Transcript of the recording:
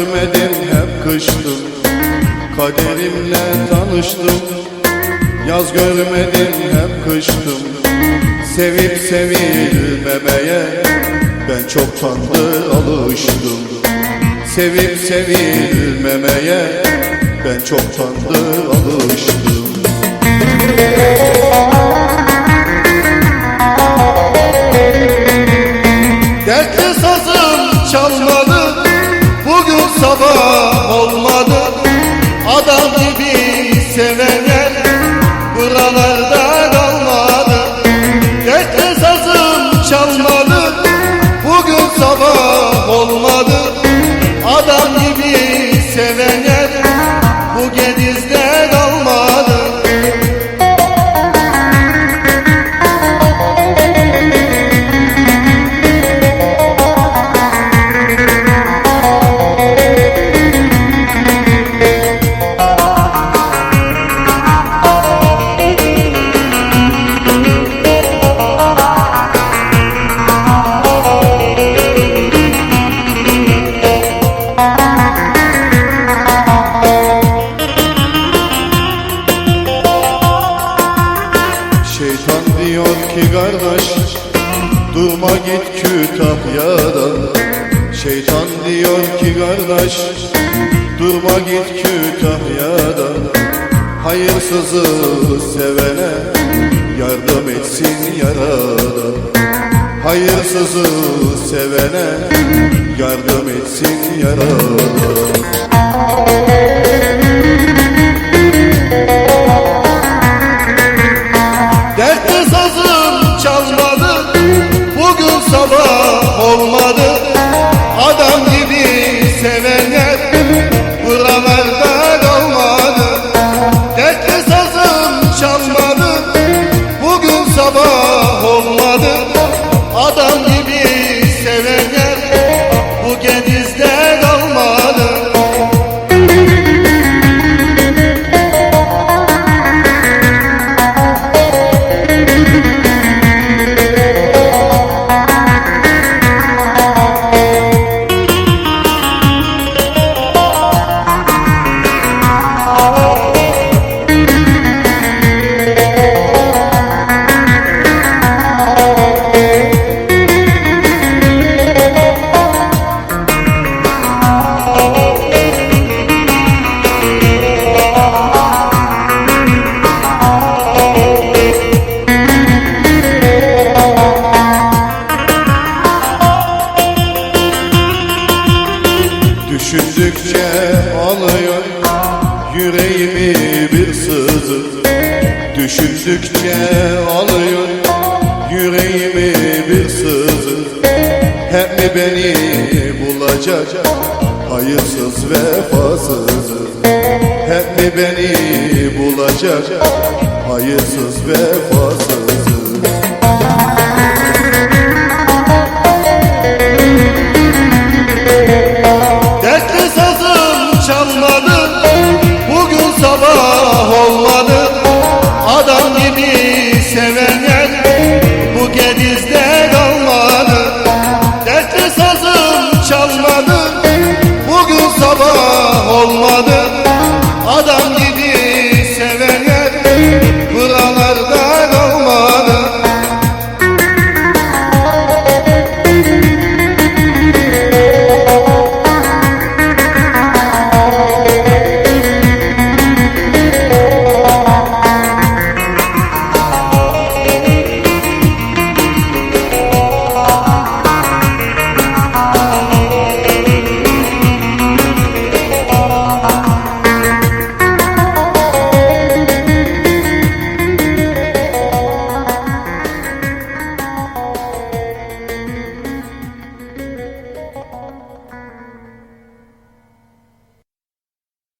görmedim hep kıştım. Kaderimle tanıştım. Yaz görmedim hep kıştım. Sevip sevilmemeye Ben çoktan da alıştım Sevip sevilmemeye Ben çoktan da alıştım Diyor ki kardeş. Durma git Kütahya'dan. Şeytan diyor ki kardeş Durma git Kütahya'dan. Hayırsızı sevene Yardım etsin yaradan. Hayırsızı sevene Yardım etsin yaradan alıyor yüreğimi bir sızı. Düşündükçe alıyor yüreğimi bir sızı. Hep mi beni bulacak hayırsız vefasız. Hep mi beni bulacak hayırsız vefasız sabah olmadı. Adam gibi sevenler bu gedizde kalmadı. Dertli sazım çalmadı.